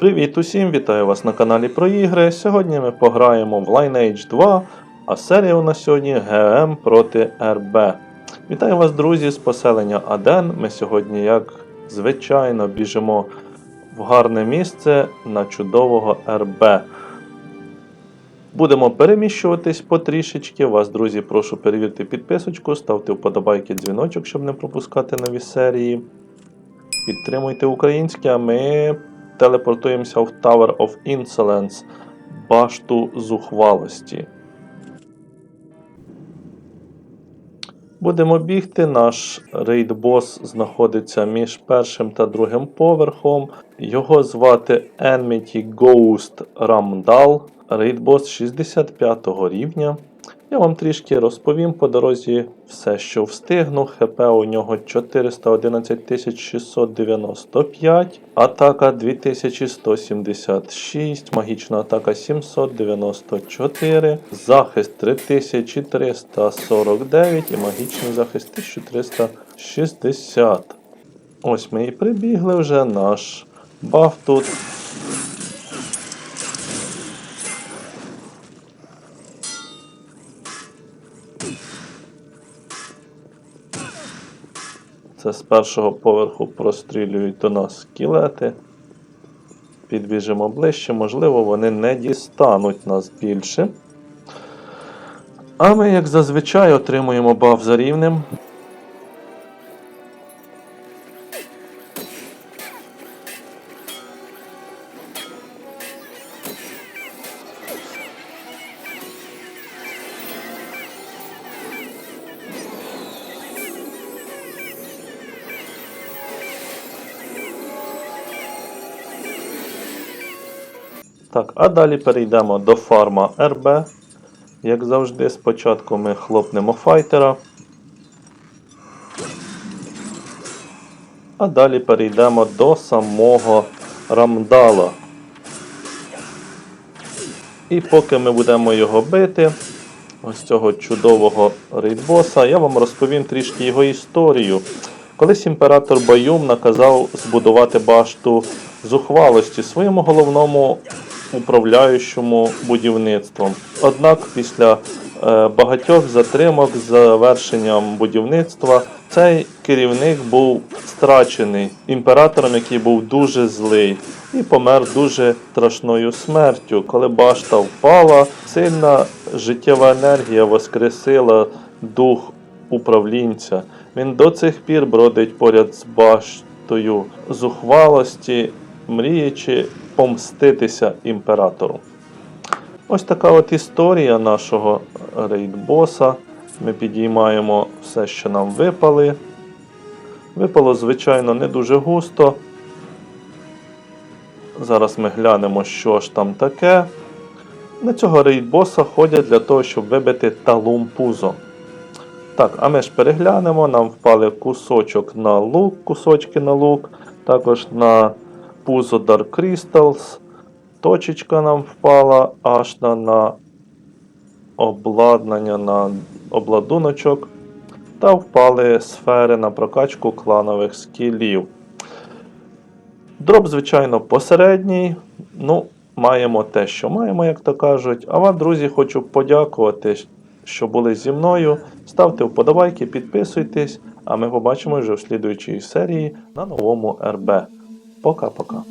Привіт усім! Вітаю вас на каналі про ігри. Сьогодні ми пограємо в Lineage 2, а серія у нас сьогодні ГМ проти РБ. Вітаю вас, друзі, з поселення Аден. Ми сьогодні, як звичайно, біжимо в гарне місце на чудового РБ. Будемо переміщуватись потрішечки. Вас, друзі, прошу перевірити підписочку, ставте вподобайки дзвіночок, щоб не пропускати нові серії. Підтримуйте українське, а ми телепортуємося в Tower of Insolence, башту зухвалості. Будемо бігти. Наш рейд-бос знаходиться між першим та другим поверхом. Його звати Enmity Ghost Ramdal. Рейд-бос 65 рівня. Я вам трішки розповім по дорозі все, що встигну. ХП у нього 411 695, атака 2176, магічна атака 794, захист 3349 і магічний захист 1360. Ось ми і прибігли вже наш баф тут. Це з першого поверху прострілюють до нас скелети. Підбіжимо ближче, можливо, вони не дістануть нас більше. А ми, як зазвичай, отримуємо баф за рівнем. Так, а далі перейдемо до фарма РБ. Як завжди, спочатку ми хлопнемо файтера. А далі перейдемо до самого рамдала. І поки ми будемо його бити, ось цього чудового рейдбоса, я вам розповім трішки його історію. Колись імператор Баюм наказав збудувати башту зухвалості своєму головному управляючому будівництвом. Однак після е, багатьох затримок з завершенням будівництва цей керівник був страчений імператором, який був дуже злий, і помер дуже страшною смертю. Коли башта впала, сильна життєва енергія воскресила дух управлінця. Він до цих пір бродить поряд з баштою зухвалості, мріючи помститися імператору. Ось така от історія нашого рейдбоса. Ми підіймаємо все, що нам випали. Випало, звичайно, не дуже густо. Зараз ми глянемо, що ж там таке. На цього рейдбоса ходять для того, щоб вибити талум пузо. Так, а ми ж переглянемо, нам впали кусочок на лук, кусочки на лук, також на пузо Dark Crystals. Точечка нам впала аж на, на обладнання на обладуночок. Та впали сфери на прокачку кланових скілів. Дроп, звичайно, посередній. Ну, маємо те, що маємо, як то кажуть. А вам, друзі, хочу подякувати, що були зі мною. Ставте вподобайки, підписуйтесь, а ми побачимо вже в слідуючій серії на новому РБ. Пока-пока.